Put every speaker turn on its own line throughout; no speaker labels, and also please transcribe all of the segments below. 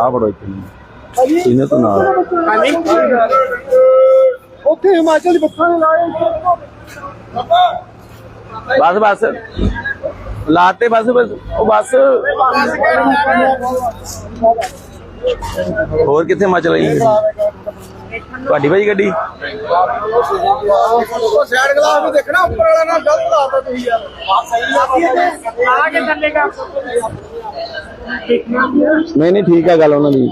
ਆ ਬੜੋ ਇੱਥੇ ਇਹਨੇ ਤੋਂ ਨਾਲ।
ਉੱਥੇ ਹਿਮਾਚਲ ਦੀ ਬੱਸਾਂ ਨੇ ਲਾਏ
ਬਸ ਬਸ। ਲਾਤੇ ਬਸ ਬਸ ਉਹ ਬਸ ਹੋਰ ਕਿੱਥੇ ਮਚ ਲਈ ਤੁਹਾਡੀ ਭਾਈ ਗੱਡੀ?
ਉਹ ਸਾਈਡ ਗਲਾਸ ਵੀ ਦੇਖਣਾ ਉੱਪਰ ਵਾਲਾ ਨਾਲ ਗਲਤ ਲਾਤਾ ਤੁਸੀਂ ਯਾਰ ਆ ਕੇ ਚੱਲੇਗਾ
ਨਹੀਂ ਨਹੀਂ, ਠੀਕ ਹੈ ਗੱਲ ਉਹਨਾਂ ਦੀ।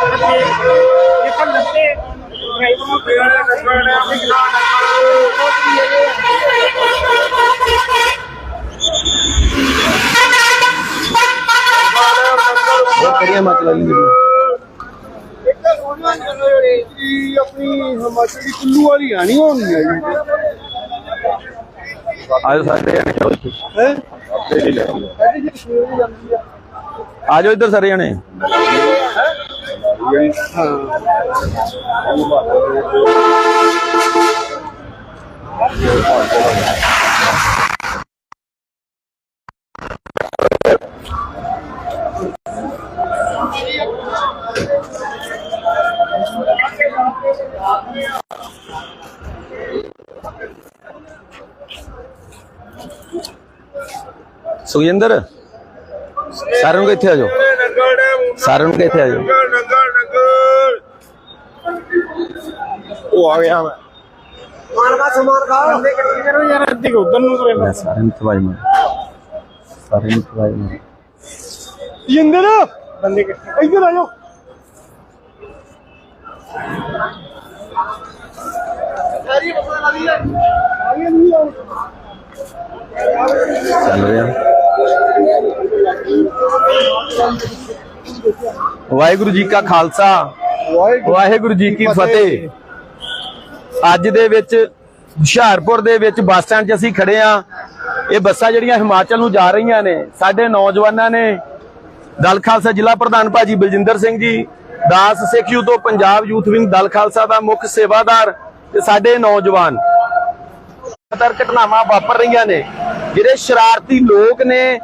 ਇਹ ਪਰ ਲੱਤੇ
ਉਹ ਕਿਹੜੀਆਂ ਮਚ ਲਈ ਗੱਡੀ।
ਇਹ ਆਪਣੀ ਹਿਮਾਚਲ ਕੁੱਲੂ ਵਾਲੀ। ਆਣੀ ਹੋਣੀ ਹੈ? ਜੀ
ਆਜੋ ਸਾਰੇ ਜਣੇ ਚਲੋ ਇੱਥੇ
ਹੈ
ਆ। ਆ ਜਾਓ ਇੱਧਰ ਸਾਰੇ ਜਣੇ। ਸੁਖਜਿੰਦਰ? ਸਾਰਿਆਂ ਨੂੰ ਇੱਥੇ ਆ ਜਾਓ। ਸਾਰਿਆਂ ਨੂੰ ਇੱਥੇ ਆ ਜਾਓ।
ਉਹ ਆ ਗਿਆ ਮੈਂ। ਮਾਰ ਦਾ ਸਮਾਨ ਖਾ। ਬੰਦੇ ਕੱਟੀ ਕਰੋ ਯਾਰ ਅੱਧੀ ਉਧਰ ਨੂੰ ਤੁਰੇ
ਮੈਂ ਸਾਰਿਆਂ ਨੂੰ ਤਵਾਈ ਮਾਰ ਸਾਰਿਆਂ ਨੂੰ ਤਵਾਈ ਮਾਰ
ਜਿੰਦਰ! ਬੰਦੇ ਕੱਟੀ ਇੱਧਰ ਆ ਜਾਓ। ਸਾਰੀ ਬੱਸਾਂ ਲਾ ਲਈ। ਆ ਗਈ ਨਹੀਂ ਆ
ਚੱਲ ਰਿਹਾ। ਵਾਹਿਗੁਰੂ ਜੀ ਕਾ ਖਾਲਸਾ ਵਾਹਿਗੁਰੂ ਜੀ ਕੀ ਫਤਿਹ। ਅੱਜ ਦੇ ਵਿੱਚ ਹੁਸ਼ਿਆਰਪੁਰ ਦੇ ਵਿੱਚ ਬੱਸ ਸਟੈਂਡ 'ਚ ਅਸੀਂ ਖੜੇ ਆ ਇਹ ਬੱਸਾਂ ਜਿਹੜੀਆਂ ਹਿਮਾਚਲ ਨੂੰ ਜਾ ਰਹੀਆਂ ਨੇ ਸਾਡੇ ਨੌਜਵਾਨਾਂ ਨੇ। ਦਲ ਖਾਲਸਾ ਜ਼ਿਲ੍ਹਾ ਪ੍ਰਧਾਨ ਭਾਜੀ ਬਲਜਿੰਦਰ ਸਿੰਘ ਜੀ ਦਾਸ ਸਿੱਖ ਯੂ ਤੋਂ ਪੰਜਾਬ ਯੂਥ ਵਿੰਗ ਦਲ ਖਾਲਸਾ ਦਾ ਮੁੱਖ ਸੇਵਾਦਾਰ ਤੇ ਸਾਡੇ ਨੌਜਵਾਨ। ਲਗਾਤਾਰ ਘਟਨਾਵਾਂ ਵਾਪਰ ਰਹੀਆਂ ਨੇ। ਜਿਹੜੇ ਸ਼ਰਾਰਤੀ ਲੋਕ ਨੇ,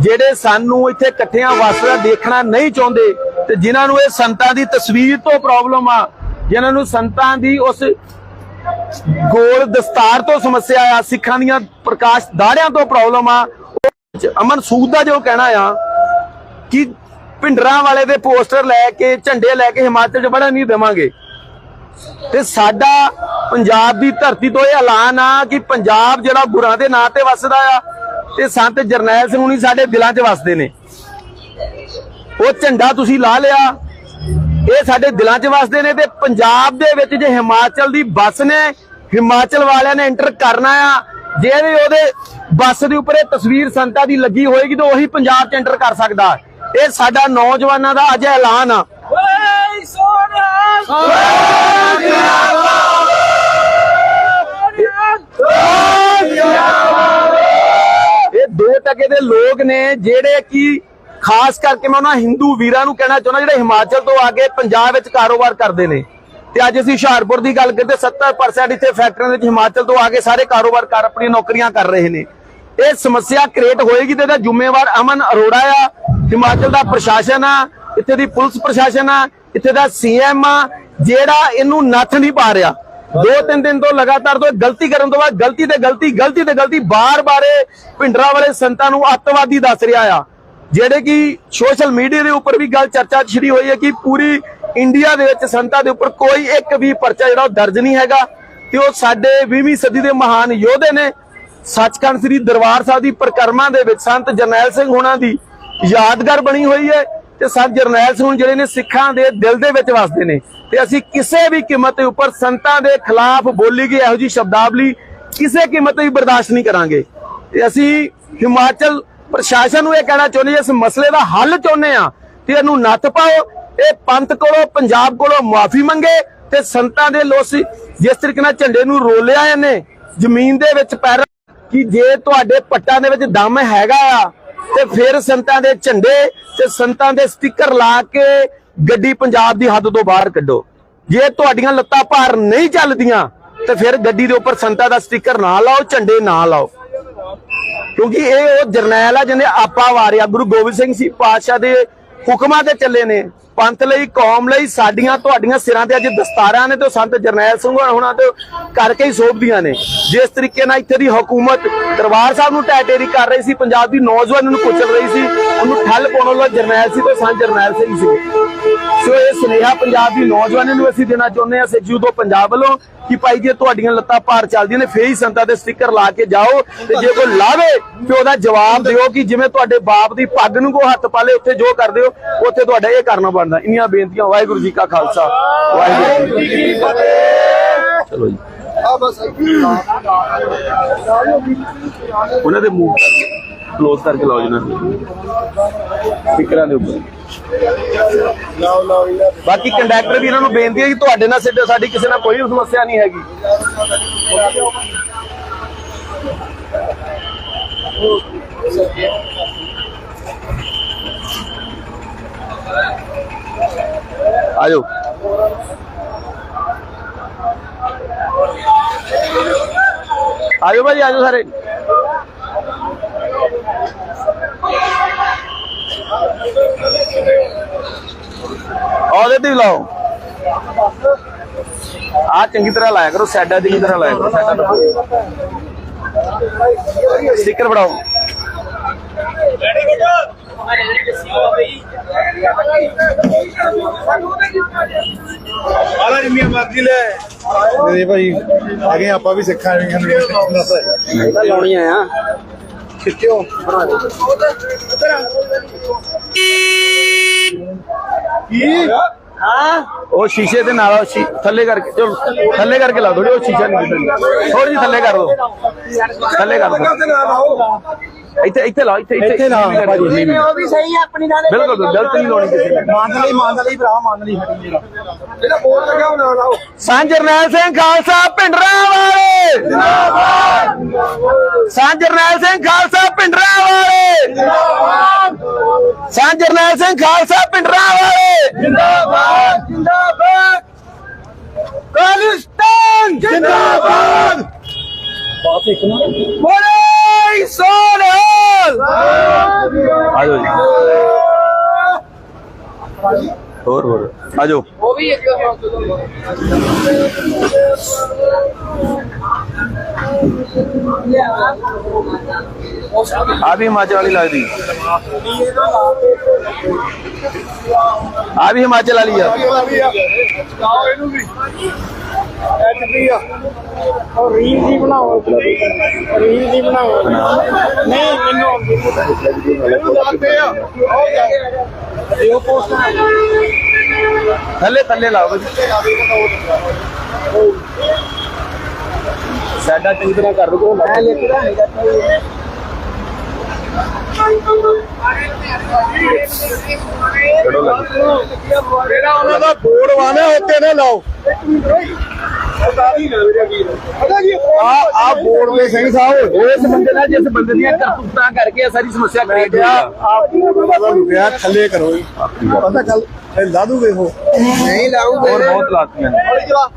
ਜਿਹੜੇ ਸਾਨੂੰ ਇੱਥੇ ਇਕੱਠਿਆਂ ਵਸਦਾ ਦੇਖਣਾ ਨਹੀਂ ਚਾਹੁੰਦੇ ਤੇ ਜਿਨ੍ਹਾਂ ਨੂੰ ਇਹ ਸੰਤਾਂ ਦੀ ਤਸਵੀਰ ਤੋਂ ਪ੍ਰੋਬਲਮ ਆ, ਜਿਨ੍ਹਾਂ ਨੂੰ ਸੰਤਾਂ ਦੀ ਉਸ ਗੋਲ ਦਸਤਾਰ ਤੋਂ ਸਮੱਸਿਆ ਆ, ਸਿੱਖਾਂ ਦੀਆਂ ਪ੍ਰਕਾਸ਼ ਦਾੜਿਆਂ ਤੋਂ ਪ੍ਰੋਬਲਮ ਆ, ਉਹ ਅਮਨ ਸੂਦ ਦਾ ਜੋ ਕਹਿਣਾ ਆ ਕਿ ਭਿੰਡਰਾਂ ਵਾਲੇ ਦੇ ਪੋਸਟਰ ਲੈ ਕੇ, ਝੰਡੇ ਲੈ ਕੇ ਹਿਮਾਚਲ 'ਚ ਬੜਾ ਨਹੀਂ ਦੇਵਾਂਗੇ। ਤੇ ਸਾਡਾ ਪੰਜਾਬ ਦੀ ਧਰਤੀ ਤੋਂ ਇਹ ਐਲਾਨ ਆ ਕਿ ਪੰਜਾਬ ਜਿਹੜਾ ਗੁਰਾਂ ਦੇ ਨਾਂ ਤੇ ਵਸਦਾ ਆ ਤੇ ਸੰਤ ਜਰਨੈਲ ਸਿੰਘ ਹੁਣੀ ਸਾਡੇ ਦਿਲਾਂ 'ਚ ਵਸਦੇ ਨੇ। ਉਹ ਝੰਡਾ ਤੁਸੀਂ ਲਾ ਲਿਆ, ਇਹ ਸਾਡੇ ਦਿਲਾਂ 'ਚ ਵਸਦੇ ਨੇ ਤੇ ਪੰਜਾਬ ਦੇ ਵਿੱਚ ਜੇ ਹਿਮਾਚਲ ਦੀ ਬੱਸ ਨੇ, ਹਿਮਾਚਲ ਵਾਲਿਆਂ ਨੇ ਐਂਟਰ ਕਰਨਾ ਆ, ਜੇ ਵੀ ਉਹਦੇ ਬੱਸ ਦੇ ਉੱਪਰ ਇਹ ਤਸਵੀਰ ਸੰਤਾਂ ਦੀ ਲੱਗੀ ਹੋਏਗੀ ਤਾਂ ਉਹੀ ਪੰਜਾਬ 'ਚ ਐਂਟਰ ਕਰ ਸਕਦਾ। ਇਹ ਸਾਡਾ ਨੌਜਵਾਨਾਂ ਦਾ ਅੱਜ ਐਲਾਨ ਆ। ਇਹ ਦੋ ਟਕੇ ਦੇ ਲੋਕ ਨੇ ਜਿਹੜੇ ਕਿ ਖਾਸ ਕਰਕੇ ਮੈਂ ਉਹਨਾਂ ਹਿੰਦੂ ਵੀਰਾਂ ਨੂੰ ਕਹਿਣਾ ਚਾਹੁੰਦਾ ਜਿਹੜੇ ਹਿਮਾਚਲ ਤੋਂ ਆ ਕੇ ਪੰਜਾਬ ਵਿੱਚ ਕਾਰੋਬਾਰ ਕਰਦੇ ਨੇ। ਤੇ ਅੱਜ ਅਸੀਂ ਹੁਸ਼ਿਆਰਪੁਰ ਦੀ ਗੱਲ ਕਰਦੇ 70% ਇੱਥੇ ਫੈਕਟਰੀਆਂ ਵਿੱਚ ਹਿਮਾਚਲ ਤੋਂ ਆ ਕੇ ਸਾਰੇ ਕਾਰੋਬਾਰ ਕਰ ਆਪਣੀਆਂ ਨੌਕਰੀਆਂ ਕਰ ਰਹੇ ਨੇ। ਇਹ ਸਮੱਸਿਆ ਕ੍ਰੀਏਟ ਹੋਏਗੀ ਤੇ ਇਹਦਾ ਜ਼ਿੰਮੇਵਾਰ ਅਮਨ ਅਰੋੜਾ ਆ। ਹਿਮਾਚਲ ਦਾ ਪ੍ਰਸ਼ਾਸਨ ਆ, ਇੱਥੇ ਦੀ ਪੁਲਿਸ ਪ੍ਰਸ਼ਾਸਨ ਆ ਇੱਥੇ ਦਾ ਸੀਐਮ ਆ, ਜਿਹੜਾ ਇਹਨੂੰ ਨੱਥ ਨਹੀਂ ਪਾ ਰਿਹਾ। ਦੋ ਤਿੰਨ ਦਿਨ ਤੋਂ ਲਗਾਤਾਰ ਤੋਂ ਗਲਤੀ ਕਰਨ ਤੋਂ ਬਾਅਦ ਗਲਤੀ ਤੇ ਗਲਤੀ ਗਲਤੀ ਤੇ ਗਲਤੀ, ਬਾਰ-ਬਾਰ ਇਹ ਭਿੰਡਰਾਂ ਵਾਲੇ ਸੰਤਾਂ ਨੂੰ ਅੱਤਵਾਦੀ ਦੱਸ ਰਿਹਾ ਆ। ਜਿਹੜੇ ਕਿ ਸੋਸ਼ਲ ਮੀਡੀਆ ਦੇ ਉੱਪਰ ਵੀ ਗੱਲ ਚਰਚਾ ਛਿੜੀ ਹੋਈ ਹੈ ਕਿ ਪੂਰੀ ਇੰਡੀਆ ਦੇ ਵਿੱਚ ਸੰਤਾਂ ਦੇ ਉੱਪਰ ਕੋਈ ਇੱਕ ਵੀ ਪਰਚਾ ਜਿਹੜਾ ਉਹ ਦਰਜ ਨਹੀਂ ਹੈਗਾ ਤੇ ਉਹ ਸਾਡੇ 20ਵੀਂ ਸਦੀ ਦੇ ਮਹਾਨ ਯੋਧੇ ਨੇ। ਸੱਚਖੰਡ ਸ੍ਰੀ ਦਰਬਾਰ ਸਾਹਿਬ ਦੀ ਪ੍ਰਕਰਮਾਂ ਦੇ ਵਿੱਚ ਸੰਤ ਜਰਨੈਲ ਸਿੰਘ ਹੋਣਾ ਦੀ ਯਾਦਗਾਰ ਬਣੀ ਹੋਈ ਹੈ। ਤੇ ਸੰਤ ਜਰਨੈਲ ਸਿੰਘ ਜਿਹੜੇ ਨੇ ਸਿੱਖਾਂ ਦੇ ਦਿਲ ਦੇ ਵਿੱਚ ਵਸਦੇ ਨੇ। ਤੇ ਅਸੀਂ ਕਿਸੇ ਵੀ ਕੀਮਤ ਦੇ ਉੱਪਰ ਸੰਤਾਂ ਦੇ ਖਿਲਾਫ ਬੋਲੀ ਗਈ ਇਹੋ ਜੀ ਸ਼ਬਦਾਵਲੀ ਕਿਸੇ ਕੀਮਤ ਵੀ ਬਰਦਾਸ਼ਤ ਨਹੀਂ ਕਰਾਂਗੇ। ਤੇ ਅਸੀਂ ਹਿਮਾਚਲ ਪ੍ਰਸ਼ਾਸਨ ਨੂੰ ਇਹ ਕਹਿਣਾ ਚਾਹੁੰਦੇ ਇਸ ਮਸਲੇ ਦਾ ਹੱਲ ਚਾਹੁੰਦੇ ਆ ਤੇ ਇਹਨੂੰ ਨੱਥ ਪਾਓ। ਇਹ ਪੰਥ ਕੋਲੋਂ, ਪੰਜਾਬ ਕੋਲੋਂ ਮਾਫੀ ਮੰਗੇ ਤੇ ਸੰਤਾਂ ਦੇ ਲੋਸ ਜਿਸ ਤਰੀਕੇ ਨਾਲ ਝੰਡੇ ਨੂੰ ਰੋਲਿਆ ਇਹਨੇ, ਜ਼ਮੀਨ ਦੇ ਵਿੱਚ ਪੈਰ ਕਿ ਜੇ ਤੁਹਾਡੇ ਪੱਟਾਂ ਦੇ ਵਿੱਚ ਦਮ ਹੈਗਾ ਆ ਤੇ ਫਿਰ ਸੰਤਾਂ ਦੇ ਝੰਡੇ ਤੇ ਸੰਤਾਂ ਦੇ ਸਟicker ਲਾ ਕੇ ਗੱਡੀ ਪੰਜਾਬ ਦੀ ਹੱਦ ਤੋਂ ਬਾਹਰ ਕੱਢੋ। ਜੇ ਤੁਹਾਡੀਆਂ ਲੱਤਾਂ ਭਾਰ ਨਹੀਂ ਚੱਲਦੀਆਂ, ਤੇ ਫਿਰ ਗੱਡੀ ਦੇ ਉੱਪਰ ਸੰਤਾਂ ਦਾ ਸਟicker ਨਾ ਲਾਓ, ਝੰਡੇ ਨਾ ਲਾਓ। ਕਿਉਂਕਿ ਇਹ ਉਹ ਜਰਨੈਲ ਆ ਜਿਹਨੇ ਆਪਾ ਵਾਰਿਆ। ਗੁਰੂ ਗੋਬਿੰਦ ਸਿੰਘ ਸੀ ਪਾਤਸ਼ਾਹ ਦੇ ਹੁਕਮਾਂ ਤੇ ਚੱਲੇ ਨੇ। ਪੰਥ ਲਈ, ਕੌਮ ਲਈ ਸਾਡੀਆਂ, ਤੁਹਾਡੀਆਂ ਸਿਰਾਂ ਤੇ ਅੱਜ ਦਸਤਾਰਾਂ ਨੇ ਤੇ ਉਹ ਸੰਤ ਜਰਨੈਲ ਸਿੰਘ ਹੋਣਾ ਤੇ ਕਰਕੇ ਹੀ ਸੋਭਦੀਆਂ ਨੇ। ਜਿਸ ਤਰੀਕੇ ਨਾਲ ਇੱਥੇ ਦੀ ਹਕੂਮਤ ਦਰਬਾਰ ਸਾਹਿਬ ਨੂੰ ਟੈਟੇਰੀ ਕਰ ਰਹੀ ਸੀ, ਪੰਜਾਬ ਦੀ ਨੌਜਵਾਨ ਨੂੰ ਕੁਚਲ ਰਹੀ ਸੀ, ਉਹਨੂੰ ਠੱਲ ਪਾਉਣ ਵਾਲਾ ਜਰਨੈਲ ਸੀ ਤੇ ਸੰਤ ਜਰਨੈਲ ਸਿੰਘ ਸੀ। ਸੋ ਇਹ ਸੁਨੇਹਾ ਪੰਜਾਬ ਦੀ ਨੌਜਵਾਨੀ ਨੂੰ ਅਸੀਂ ਦੇਣਾ ਚਾਹੁੰਦੇ ਹਾਂ, ਸੱਜੂ ਤੋਂ ਪੰਜਾਬ ਵੱਲੋਂ, ਕਿ ਭਾਈ ਜੇ ਤੁਹਾਡੀਆਂ ਲੱਤਾਂ ਭਾਰ ਚੱਲਦੀਆਂ ਨੇ, ਫੇਰ ਹੀ ਸੰਤਾਂ ਦੇ ਸਟicker ਲਾ ਕੇ ਜਾਓ ਤੇ ਜੇ ਕੋਈ ਲਾਵੇ ਤੇ ਉਹਦਾ ਜਵਾਬ ਦਿਓ ਕਿ ਜਿਵੇਂ ਤੁਹਾਡੇ ਬਾਪ ਦੀ ਪੱਗ ਨੂੰ ਕੋ ਹੱਥ ਪਾਲੇ ਉੱਥੇ ਜੋ ਕਰਦੇ ਹੋ, ਉੱਥੇ ਤੁਹਾਡਾ ਇਹ ਕਰਨਾ ਬਣਦਾ। ਇੰਨੀਆਂ ਬੇਨਤੀਆਂ, ਵਾਹਿਗੁਰੂ ਜੀ ਕਾ ਖਾਲਸਾ। ਵਾਹਿਗੁਰੂ ਜੀ ਕੀ ਫਤਿਹ। ਚਲੋ ਜੀ।
ਆ ਬਸ
ਉਹਨਾਂ ਦੇ ਮੂੰਹ ਕਲੋਜ਼ ਕਰਕੇ ਲਾਓ ਜੀ ਉਹਨਾਂ ਦੇ ਉੱਪਰ। ਬਾਕੀ ਕੰਡਕਟਰ ਵੀ ਇਹਨਾਂ ਨੂੰ ਬੇਨਤੀ ਹੈ ਕਿ ਤੁਹਾਡੇ ਨਾਲ ਸਿੱਧੇ, ਸਾਡੀ ਕਿਸੇ ਨਾਲ ਕੋਈ ਸਮੱਸਿਆ ਨਹੀਂ ਹੈਗੀ। ਆਜੋ। ਆਜੋ ਭਾਈ ਆਜੋ ਸਾਰੇ। ਉਹਦੇ ਤੇ ਲਾਓ। ਆ ਚੰਗੀ ਤਰ੍ਹਾਂ ਲਾਇਆ ਕਰੋ, ਸੈਡਾ ਚੰਗੀ ਤਰ੍ਹਾਂ ਲਾਇਆ ਕਰੋ, ਸੈਡਾ ਸਟicker ਫੜਾਓ।
ਆਲਾ ਜਿੰਨੀਆਂ ਮਰਜ਼ੀ ਲੈ। ਮੇਰੇ ਭਾਈ ਆਗੇ ਆਪਾਂ ਵੀ ਸਿੱਖਾਂ ਵੀ ਹਨ
ਲਾਉਣੀਆਂ ਆ
ਕਿੱਥੋਂ ਬਣਾ ਦੇ ਕੀ?
ਹਾਂ? ਉਹ ਸ਼ੀਸ਼ੇ ਦੇ ਨਾਲ ਥੱਲੇ ਕਰਕੇ ਚਲੋ ਥੱਲੇ ਕਰਕੇ ਲਾ ਥੋੜੀ ਉਹ ਸ਼ੀਸ਼ਾ ਨਹੀਂ ਥੋੜੀ ਜਿਹੀ ਥੱਲੇ ਕਰ ਦੋ। ਥੱਲੇ ਕਰ ਦੋ। ਇੱਥੇ ਇੱਥੇ ਲਾ ਇੱਥੇ ਇੱਥੇ ਲਾ ਭਾਜੀ।
ਉਹ ਵੀ ਸਹੀ ਹੈ ਆਪਣੀ ਨਾਲ
ਬਿਲਕੁਲ ਗਲਤ ਨਹੀਂ ਲਾਉਣੀ ਕਿਸੇ ਨੇ।
ਮੰਨ ਲਈ ਮੰਨ ਲਈ ਭਰਾ ਮੰਨ ਲਈ ਹਟੀ ਮੇਰਾ। ਜਿਹੜਾ ਬੋਲ ਲਗਾ ਉਹ ਨਾਲ ਆਓ।
ਸਾਂ ਜਰਨੈਲ ਸਿੰਘ ਖਾਲਸਾ ਪਿੰਡਰਾਂ ਵਾਲੇ ਜਿੰਦਾਬਾਦ। ਸਾਂ ਜਰਨੈਲ ਸਿੰਘ ਖਾਲਸਾ ਪਿੰਡਰਾਂ ਵਾਲੇ ਜਿੰਦਾਬਾਦ। ਸਾਂ ਜਰਨੈਲ ਸਿੰਘ ਖਾਲਸਾ ਪਿੰਡਰਾਂ ਵਾਲੇ ਜਿੰਦਾਬਾਦ ਜਿੰਦਾਬਾਦ। ਖਾਲਿਸਤਾਨ ਜਿੰਦਾਬਾਦ। ਬੋਲੇ ਸੋਨਲ ਆਜੋ ਜੀ ਹੋਰ ਹੋਰ ਆਜੋ
ਉਹ ਵੀ ਇੱਕ
ਆ ਵੀ ਹਿਮਾਚਲ ਵਾਲੀ ਲੱਗਦੀ ਆ ਵੀ ਹਿਮਾਚਲ ਵਾਲੀ ਆ
ਆਓ ਇਹਨੂੰ ਵੀ ਇਹ ਚੱਲੀ ਆ।
ਉਹ ਰੀਲ ਦੀ ਬਣਾਓ। ਰੀਲ ਦੀ ਬਣਾਓ। ਨਹੀਂ ਮੈਨੂੰ ਆਉਂਦੀ ਨਹੀਂ।
ਇਹਨੂੰ ਦੱਸਦੇ ਆ। ਆਓ ਜਾ
ਇਹ ਪੋਸਟ
ਥੱਲੇ ਥੱਲੇ ਲਾਓ ਸਾਡਾ ਚੰਗੀ ਤਰ੍ਹਾਂ ਕਰ ਦੋ
ਮੈਂ ਲਿਖਦਾ ਨਹੀਂ ਕਰਦਾ
ਜਿਹੜਾ ਉਹਨਾਂ ਦਾ ਬੋਰਡ ਵਾਣਾ ਉੱਤੇ ਨਾ ਲਾਓ ਆ ਆ ਬੋਰਡ ਦੇ ਸਿੰਘ ਸਾਹਿਬ
ਇਸ ਬੰਦੇ ਨਾਲ ਜਿਸ ਬੰਦੇ ਦੀਆਂ ਕਰਤੂਤਾਂ ਕਰਕੇ ਇਹ ਸਾਰੀ ਸਮੱਸਿਆ ਕ੍ਰੀਏਟ ਹੋਈ ਆ
ਆਪ ਪਤਾ ਲੁਕਿਆ ਥੱਲੇ ਕਰੋ ਜੀ ਪਤਾ ਗੱਲ ਇਹ ਲਾ ਦੂਗੇ ਉਹ ਨਹੀਂ ਲਾਊਗੇ
ਹੋਰ ਬਹੁਤ ਲਾਤੀਆਂ ਨੇ
ਹੌਲੀ ਚਲਾ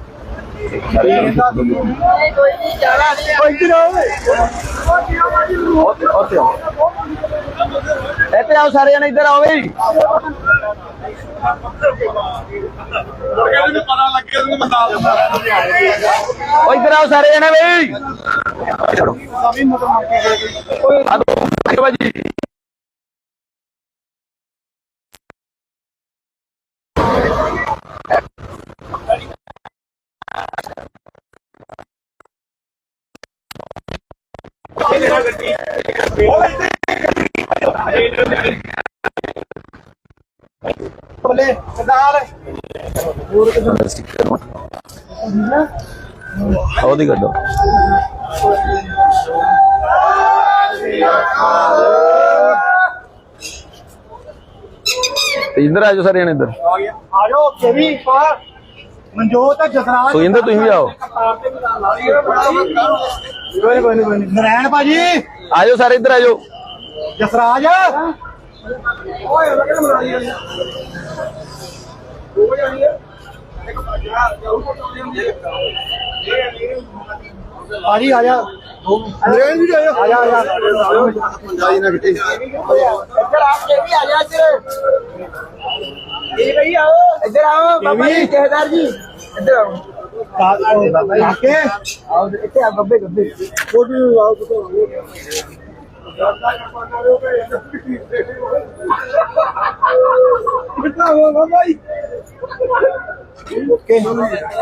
ਉੱਥੇ ਉੱਥੇ ਆਓ ਇੱਥੇ ਆਓ ਸਾਰੇ ਜਣੇ ਇੱਧਰ ਆਓ ਬਈ ਓ ਇੱਧਰ ਆਓ ਸਾਰੇ ਜਣੇ ਬਈ ਆ ਦੋ ਭਾਜੀ।
ਬੱਲੇ ਸਰਦਾਰ
ਉਹਦੀ ਕੱਢੋ ਤੇ ਇੱਧਰ ਆ ਜਾਓ ਸਾਰੇ ਜਣੇ ਇੱਧਰ।
ਆ ਗਿਆ ਆ ਜਾਓ ਉੱਥੇ ਵੀ ਪਾ ਮਨਜੋਤ ਜਸਰਾਜ
ਸੁਖਿੰਦਰ ਤੁਸੀਂ ਵੀ ਆਓ।
ਕੋਈ ਕੋਈ ਕੋਈ ਨਰੈਣ ਭਾਜੀ।
ਆਜੋ ਸਾਰੇ ਇੱਧਰ ਆਜੋ।
ਜਸਰਾਜ ਓਏ ਲੱਗਣ ਬਣਾਈ ਆ ਦੋ ਜਾਣੀ ਆ ਇੱਕ ਭਾਜਾ ਜਾਊ ਭਾਜੀ ਆ ਜਾ ਨਰੈਣ ਵੀ ਆ ਜਾ ਆ ਜਾ ਆ ਜਾ ਜਾਈ ਨਾ ਕਿਤੇ ਇੱਧਰ ਆ ਕੇ ਵੀ ਆ ਜਾ ਇੱਧਰ ਇਹ ਭਈ ਆਓ ਇੱਧਰ ਆਓ ਬਾਬਾ ਜੀ ਜਹਦਾਰ ਜੀ ਇੱਧਰ ਆਓ ਕਾਕੇ ਆਓ ਇੱਥੇ ਆ ਬੱਬੇ ਗੱਬੇ ਕੋਡੀ ਆਓ ਕਿੱਥਾ ਹੋ ਬਾਬਾ ਜੀ ਓਕੇ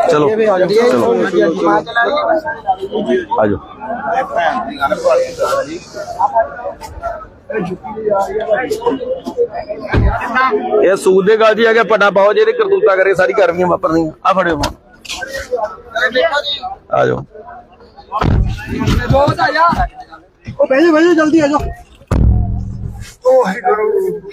ਚਲੋ ਚਲੋ। ਆਜੋ। ਇਹ ਸੂਦ ਦੇ ਗੱਲ ਜੀ ਆ ਗਿਆ ਪਟਾ ਪਾਓ ਜਿਹੜੇ ਕਰਤੂਤਾ ਕਰੇ ਸਾਰੀ ਗਰਮੀਆਂ ਵਾਪਰਨੀਆਂ ਆ ਫੜਿਓ ਫੋਨ ਆਜੋ।
ਬਹੁਤ ਆ ਜਾ ਉਹ ਬਹਿ ਜਾ ਬਹਿ ਜਾ ਜਲਦੀ ਆ ਜਾ ਓ ਵਾਹਿਗੁਰੂ।